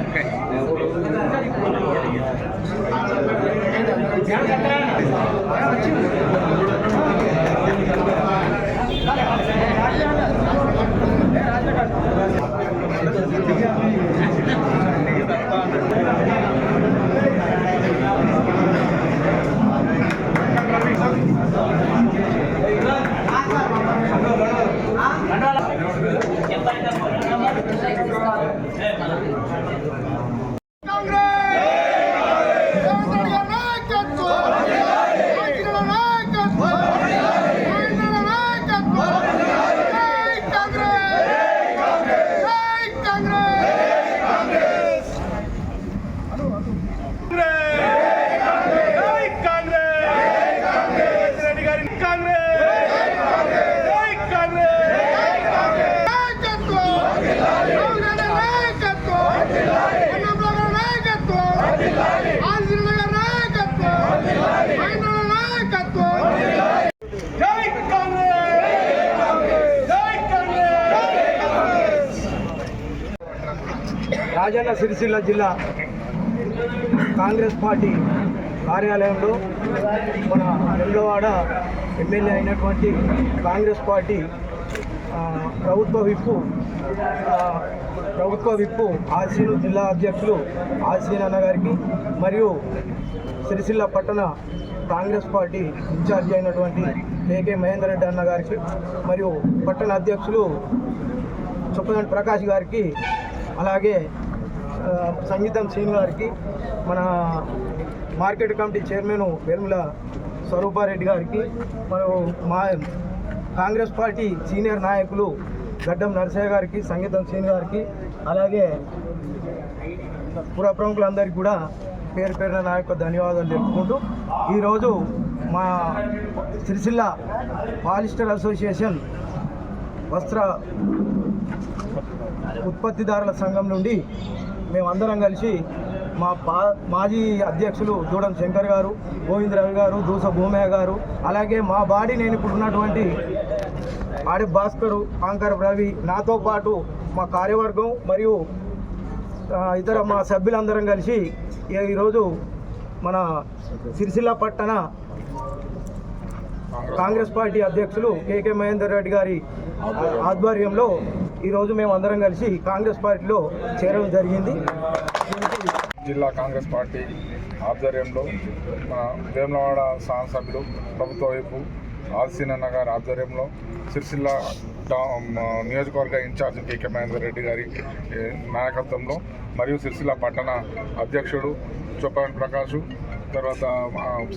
Okay. Rajanna Sircilla జిల్లా Congress party కార్యాలయంలో మన రెండోవాడ ఎమ్మెల్యే అయినటువంటి కాంగ్రెస్ పార్టీ ప్రభుత్వ విప్పు ప్రభుత్వ విప్పు ఆసీను జిల్లా అధ్యక్షులు ఆసీన్ అన్నగారికి మరియు సిరిసిల్ల పట్టణ కాంగ్రెస్ పార్టీ ఇన్ఛార్జి అయినటువంటి కేకే మహేందర్ రెడ్డి అన్న గారికి మరియు పట్టణ అధ్యక్షులు చుక్కదండి ప్రకాష్ గారికి అలాగే సంగీతం శ్రీని గారికి మన market committee chairman Vemula Swarupa Reddy గారికి మరియు మా కాంగ్రెస్ పార్టీ సీనియర్ నాయకులు గడ్డం నరసయ్య గారికి సంగీతం శ్రీని గారికి అలాగే పుర ప్రముఖులందరికీ కూడా పేరు పేరున నా యొక్క ధన్యవాదాలు తెలుపుకుంటూ ఈరోజు మా సిరిసిల్ల పాలిస్టర్ అసోసియేషన్ వస్త్ర ఉత్పత్తిదారుల సంఘం నుండి మేమందరం కలిసి మా పా మాజీ అధ్యక్షులు దూడం శంకర్ గారు గోవింద్ రవి గారు దూస భూమయ్య గారు అలాగే మా బాడీ నేను ఇప్పుడు ఉన్నటువంటి ఆడి భాస్కరు ఆంకర్ రవి నాతో పాటు మా కార్యవర్గం మరియు ఇతర మా సభ్యులందరం కలిసి ఈ- ఈరోజు మన సిరిసిల్ల పట్టణ కాంగ్రెస్ పార్టీ అధ్యక్షులు కేకే మహేందర్ రెడ్డి గారి ఆధ్వర్యంలో ఈరోజు మేము అందరం కలిసి కాంగ్రెస్ పార్టీలో చేరడం జరిగింది. జిల్లా కాంగ్రెస్ పార్టీ ఆధ్వర్యంలో మన వేములవాడ శాసనసభ్యులు ప్రభుత్వ వైపు ఆదిశీనన్న గారి ఆధ్వర్యంలో సిరిసిల్ల నియోజకవర్గ ఇన్ఛార్జ్ కేకే మహేందర్ రెడ్డి గారి నాయకత్వంలో మరియు సిరిసిల్ల పట్టణ అధ్యక్షుడు చొప్పని ప్రకాష్ తర్వాత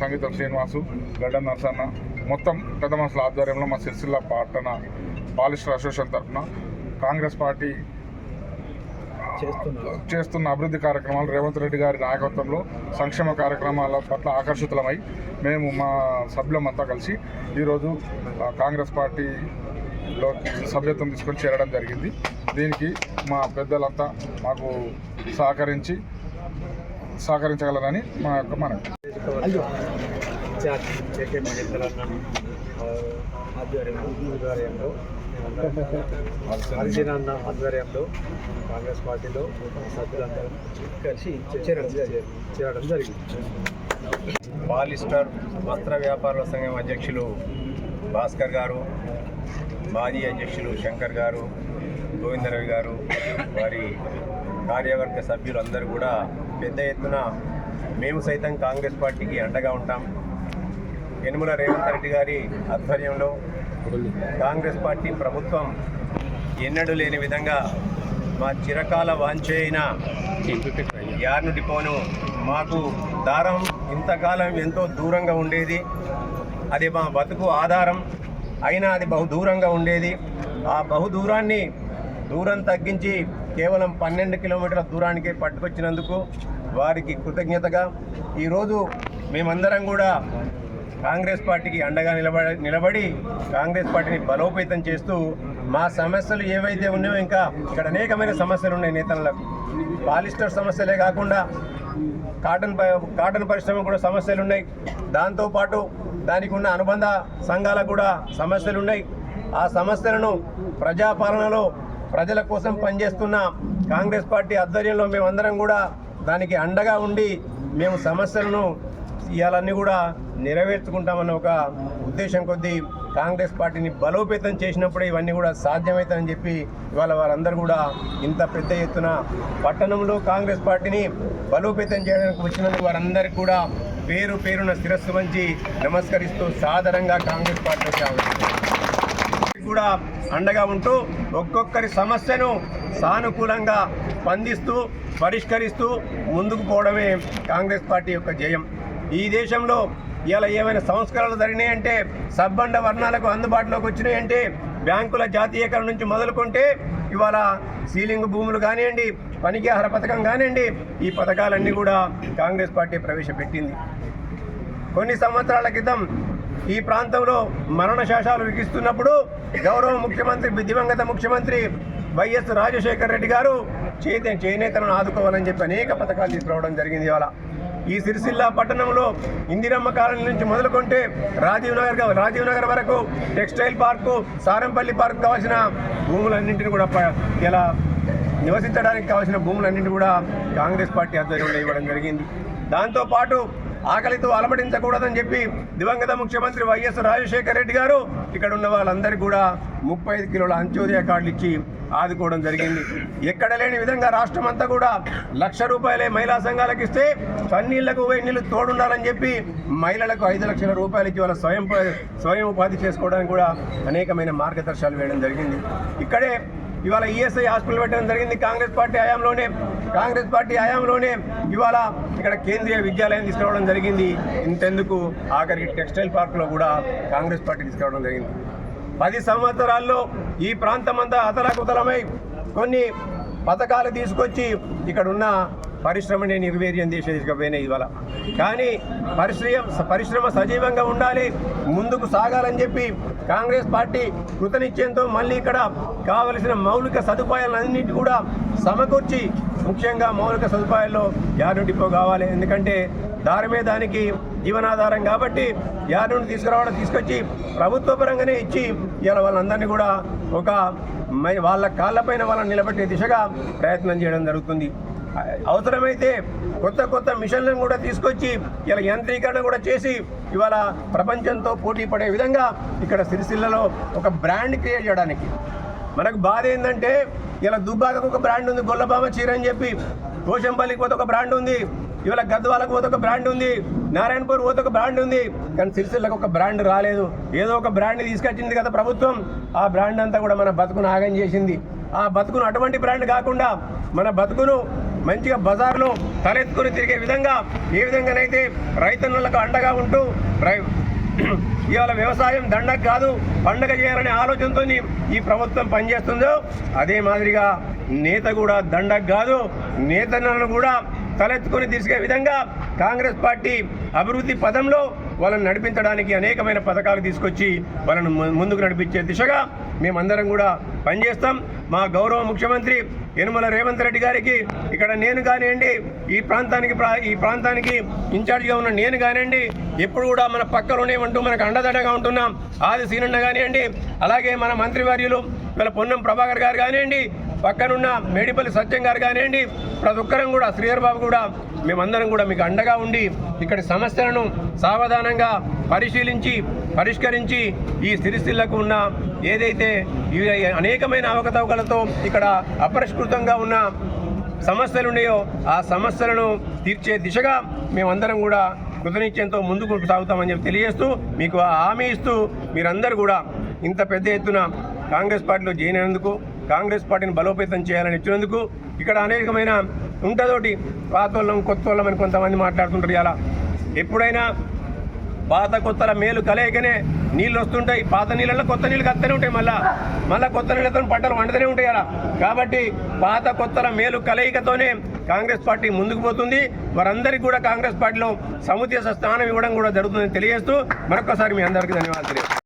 సంగీతం శ్రీనివాసు గడ్డ నరసన్న మొత్తం పెద్ద మనుషుల ఆధ్వర్యంలో మా సిరిసిల్ల పట్టణ పాలిస్టర్ అసోసియేషన్ తరఫున కాంగ్రెస్ పార్టీ చేస్తున్న అభివృద్ధి కార్యక్రమాలు రేవంత్ రెడ్డి గారి నాయకత్వంలో సంక్షేమ కార్యక్రమాల పట్ల ఆకర్షితులమై మేము మా సభ్యులమంతా కలిసి ఈరోజు కాంగ్రెస్ పార్టీలో సభ్యత్వం తీసుకొని చేరడం జరిగింది. దీనికి మా పెద్దలంతా మాకు సహకరించి సహకరించగలరని మా యొక్క అన్న ఆధ్వర్యంలో ఆధ్వర్యంలో అన్న ఆధ్వర్యంలో కాంగ్రెస్ పార్టీలో సభ్యులందరూ కలిసి చేరడం జరిగింది. పాలిస్టర్ వస్త్ర వ్యాపారుల సంఘం అధ్యక్షులు భాస్కర్ గారు మాజీ అధ్యక్షులు శంకర్ గారు గోవిందరవి గారు వారి కార్యవర్గ సభ్యులందరూ కూడా పెద్ద ఎత్తున మేము సైతం కాంగ్రెస్ పార్టీకి అండగా ఉంటాం. యనుమల రేవంత్ రెడ్డి గారి ఆధ్వర్యంలో కాంగ్రెస్ పార్టీ ప్రభుత్వం ఎన్నడూ లేని విధంగా మా చిరకాల వాంఛైన యార్ను డిపోను మాకు దారం ఇంతకాలం ఎంతో దూరంగా ఉండేది. అది మా బతుకు ఆధారం. అయినా అది బహు దూరంగా ఉండేది. ఆ బహు దూరాన్ని దూరం తగ్గించి కేవలం పన్నెండు కిలోమీటర్ల దూరానికి పట్టుకొచ్చినందుకు వారికి కృతజ్ఞతగా. ఈరోజు మేమందరం కూడా కాంగ్రెస్ పార్టీకి అండగా నిలబడి నిలబడి కాంగ్రెస్ పార్టీని బలోపేతం చేస్తూ మా సమస్యలు ఏవైతే ఉన్నాయో ఇంకా ఇక్కడ అనేకమైన సమస్యలు ఉన్నాయి నేతలకు. పాలిస్టర్ సమస్యలే కాకుండా కాటన్ ప- కాటన్ పరిశ్రమ కూడా సమస్యలు ఉన్నాయి. దాంతోపాటు దానికి ఉన్న అనుబంధ సంఘాలకు కూడా సమస్యలు ఉన్నాయి. ఆ సమస్యలను ప్రజాపాలనలో ప్రజల కోసం పనిచేస్తున్న కాంగ్రెస్ పార్టీ ఆధ్వర్యంలో మేమందరం కూడా దానికి అండగా ఉండి మేము సమస్యలను ఇవాళన్నీ కూడా నెరవేర్చుకుంటామన్న ఒక ఉద్దేశం కొద్దీ కాంగ్రెస్ పార్టీని బలోపేతం చేసినప్పుడే ఇవన్నీ కూడా సాధ్యమవుతాయని చెప్పి ఇవాళ వారందరూ కూడా ఇంత పెద్ద ఎత్తున పట్టణంలో కాంగ్రెస్ పార్టీని బలోపేతం చేయడానికి వచ్చినందుకు వారందరికీ కూడా పేరు పేరున శిరస్సు వంచి నమస్కరిస్తూ సాధారణంగా కాంగ్రెస్ పార్టీ కూడా అండగా ఉంటూ ఒక్కొక్కరి సమస్యను సానుకూలంగా స్పందిస్తూ పరిష్కరిస్తూ ముందుకు పోవడమే కాంగ్రెస్ పార్టీ యొక్క జయం. ఈ దేశంలో ఇలా ఏమైనా సంస్కరణలు జరిగినాయంటే సబ్బండ వర్ణాలకు అందుబాటులోకి వచ్చినాయంటే బ్యాంకుల జాతీయకరణ నుంచి మొదలుకుంటే ఇవాళ సీలింగ్ భూములు కానివ్వండి పనికి ఆహార పథకం కానివ్వండి ఈ పథకాలన్నీ కూడా కాంగ్రెస్ పార్టీ ప్రవేశపెట్టింది. కొన్ని సంవత్సరాల క్రితం ఈ ప్రాంతంలో మరణ శాసాలు విధిస్తున్నప్పుడు గౌరవ ముఖ్యమంత్రి దివంగత ముఖ్యమంత్రి వైఎస్ రాజశేఖర్ రెడ్డి గారు చేత చేనేతలను ఆదుకోవాలని చెప్పి అనేక పథకాలు తీసుకురావడం జరిగింది ఇవాళ. ఈ సిరిసిల్ల పట్టణంలో ఇందిరమ్మ కాలనీ నుంచి మొదలుకుంటే రాజీవ్ నగర్ రాజీవ్ నగర్ వరకు టెక్స్టైల్ పార్కు సారంపల్లి పార్కు కావాల్సిన భూములన్నింటినీ కూడా ప- ఇలా నివసించడానికి కావాల్సిన భూములన్నింటినీ కూడా కాంగ్రెస్ పార్టీ ఆధ్వర్యంలో ఇవ్వడం జరిగింది. దాంతోపాటు ఆకలితో అలమటించకూడదని చెప్పి దివంగత ముఖ్యమంత్రి వైఎస్ రాజశేఖర రెడ్డి గారు ఇక్కడ ఉన్న వాళ్ళందరికీ కూడా ముప్పై ఐదు కిలోల అంత్యోదయ కార్డులు ఇచ్చి ఆదుకోవడం జరిగింది. ఎక్కడ లేని విధంగా రాష్ట్రం అంతా కూడా లక్ష రూపాయలే మహిళా సంఘాలకు ఇస్తే కన్నీళ్ళకు వెయ్యి నీళ్ళు తోడుండాలని చెప్పి మహిళలకు ఐదు లక్షల రూపాయలు ఇచ్చి వాళ్ళ స్వయం స్వయం ఉపాధి చేసుకోవడానికి కూడా అనేకమైన మార్గదర్శకాలు వేయడం జరిగింది. ఇక్కడే ఇవాళ ఈఎస్ఐ హాస్పిటల్ పెట్టడం జరిగింది. కాంగ్రెస్ పార్టీ హయాంలోనే కాంగ్రెస్ పార్టీ హయాంలోనే ఇవాళ ఇక్కడ కేంద్రీయ విద్యాలయం తీసుకురావడం జరిగింది. ఇంతెందుకు ఆఖరికి టెక్స్టైల్ పార్కులో కూడా కాంగ్రెస్ పార్టీ తీసుకురావడం జరిగింది. పది సంవత్సరాల్లో ఈ ప్రాంతం అంతా అతలాకుతలమై కొన్ని పథకాలు తీసుకొచ్చి ఇక్కడ ఉన్న పరిశ్రమని నిర్వీర్యం చేసే తీసుకుపోయినాయి ఇవాళ. కానీ పరిశ్రమ పరిశ్రమ సజీవంగా ఉండాలి ముందుకు సాగాలని చెప్పి కాంగ్రెస్ పార్టీ కృతనిశ్చయంతో మళ్ళీ ఇక్కడ కావలసిన మౌలిక సదుపాయాలన్నింటి కూడా సమకూర్చి ముఖ్యంగా మౌలిక సదుపాయాల్లో యార్డు డిపో కావాలి. ఎందుకంటే దారమే దానికి జీవనాధారం కాబట్టి యార్డును తీసుకురావడం తీసుకొచ్చి ప్రభుత్వ పరంగానే ఇచ్చి ఇలా వాళ్ళందరినీ కూడా ఒక వాళ్ళ కాళ్ళపైన వాళ్ళని నిలబెట్టే దిశగా ప్రయత్నం చేయడం జరుగుతుంది. అవసరమైతే కొత్త కొత్త మిషన్లను కూడా తీసుకొచ్చి ఇలా యంత్రీకరణ కూడా చేసి ఇవాళ ప్రపంచంతో పోటీ పడే విధంగా ఇక్కడ సిరిసిల్లలో ఒక బ్రాండ్ క్రియేట్ చేయడానికి. మనకు బాధ ఏంటంటే ఇలా దుబ్బాకకు ఒక బ్రాండ్ ఉంది గొల్లబామ చీర అని చెప్పి కోశంపల్లికి పోతే ఒక బ్రాండ్ ఉంది ఇవాళ గద్వాలకు పోతే ఒక బ్రాండ్ ఉంది నారాయణపూర్ పోతే ఒక బ్రాండ్ ఉంది కానీ సిరిసిల్లకు ఒక బ్రాండ్ రాలేదు. ఏదో ఒక బ్రాండ్ తీసుకొచ్చింది కదా ప్రభుత్వం ఆ బ్రాండ్ అంతా కూడా మన బతుకును ఆగం చేసింది. ఆ బతుకును అటువంటి బ్రాండ్ కాకుండా మన బతుకును మంచిగా బజార్లో తలెత్తుకుని తిరిగే విధంగా ఏ విధంగానైతే రైతన్నులకు అండగా ఉంటూ రై ఇవాళ వ్యవసాయం దండగ కాదు పండగ చేయాలనే ఆలోచనతో ఈ ప్రభుత్వం పనిచేస్తుందో అదే మాదిరిగా నేత కూడా దండగ కాదు నేతలను కూడా తలెత్తుకొని తీసుకే విధంగా కాంగ్రెస్ పార్టీ అభివృద్ధి పదంలో వాళ్ళని నడిపించడానికి అనేకమైన పథకాలు తీసుకొచ్చి వాళ్ళను ముందుకు నడిపించే దిశగా మేమందరం కూడా పనిచేస్తాం. మా గౌరవ ముఖ్యమంత్రి యనుమల రేవంత్ రెడ్డి గారికి ఇక్కడ నేను కానివ్వండి ఈ ప్రాంతానికి ప్రా- ఈ ప్రాంతానికి ఇన్ఛార్జిగా ఉన్న నేను కానివ్వండి ఎప్పుడు కూడా మన పక్కలోనే ఉంటూ మనకు అండదండగా ఉంటున్నాం. ఆది సీనన్న కానివ్వండి అలాగే మన మంత్రివర్యులు వీళ్ళ పొన్నం ప్రభాకర్ గారు కానివ్వండి పక్కనున్న మేడిపల్లి సత్యం గారు కానివ్వండి ప్రతి ఒక్కరం కూడా శ్రీహర్ బాబు కూడా మేమందరం కూడా మీకు అండగా ఉండి ఇక్కడి సమస్యలను సావధానంగా పరిశీలించి పరిష్కరించి ఈ సిరిసిల్లకు ఉన్న ఏదైతే అనేకమైన అవకతవకలతో ఇక్కడ అపరిష్కృతంగా ఉన్న సమస్యలు ఉన్నాయో ఆ సమస్యలను తీర్చే దిశగా మేమందరం కూడా కృతనిశ్చయంతో ముందుకు సాగుతామని చెప్పి తెలియజేస్తూ మీకు ఆ హామీ ఇస్తూ మీరందరూ కూడా ఇంత పెద్ద ఎత్తున కాంగ్రెస్ పార్టీలో జాయిన్ కాంగ్రెస్ పార్టీని బలోపేతం చేయాలని ఇచ్చినందుకు ఇక్కడ అనేకమైన ఉంటదోటి. పాతోళ్ళం కొత్తోళ్ళం కొత్త వాళ్ళం అని కొంతమంది మాట్లాడుతుంటారు ఇలా. ఎప్పుడైనా పాత కొత్తల మేలు కలయికనే నీళ్ళు వస్తుంటాయి. పాత నీళ్ళలో కొత్త నీళ్ళు కత్తనే ఉంటాయి మళ్ళా. మళ్ళీ కొత్త నీళ్ళతో పంటలు వండుతూనే ఉంటాయి అలా. కాబట్టి పాత కొత్తల మేలు కలయికతోనే కాంగ్రెస్ పార్టీ ముందుకు పోతుంది. వారందరికీ కూడా కాంగ్రెస్ పార్టీలో సముద్ర స్థానం ఇవ్వడం కూడా జరుగుతుందని తెలియజేస్తూ మరొకసారి మీ అందరికీ ధన్యవాదాలు